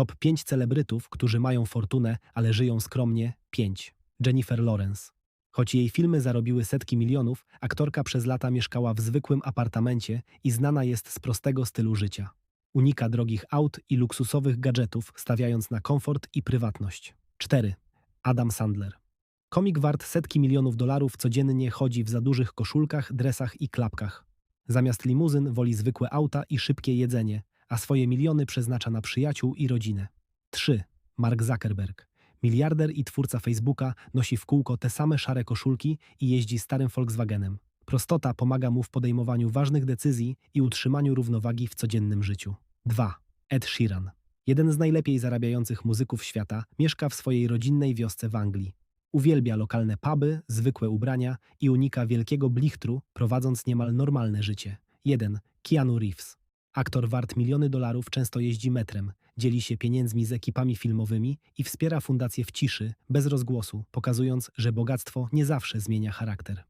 Top 5 celebrytów, którzy mają fortunę, ale żyją skromnie 5. Jennifer Lawrence. Choć jej filmy zarobiły setki milionów, aktorka przez lata mieszkała w zwykłym apartamencie i znana jest z prostego stylu życia. Unika drogich aut i luksusowych gadżetów, stawiając na komfort i prywatność. 4. Adam Sandler. Komik wart setki milionów dolarów codziennie chodzi w za dużych koszulkach, dresach i klapkach. Zamiast limuzyn woli zwykłe auta i szybkie jedzenie, a swoje miliony przeznacza na przyjaciół i rodzinę. 3. Mark Zuckerberg. Miliarder i twórca Facebooka nosi w kółko te same szare koszulki i jeździ starym Volkswagenem. Prostota pomaga mu w podejmowaniu ważnych decyzji i utrzymaniu równowagi w codziennym życiu. 2. Ed Sheeran. Jeden z najlepiej zarabiających muzyków świata mieszka w swojej rodzinnej wiosce w Anglii. Uwielbia lokalne puby, zwykłe ubrania i unika wielkiego blichtru, prowadząc niemal normalne życie. 1. Keanu Reeves. Aktor wart miliony dolarów często jeździ metrem, dzieli się pieniędzmi z ekipami filmowymi i wspiera fundację w ciszy, bez rozgłosu, pokazując, że bogactwo nie zawsze zmienia charakter.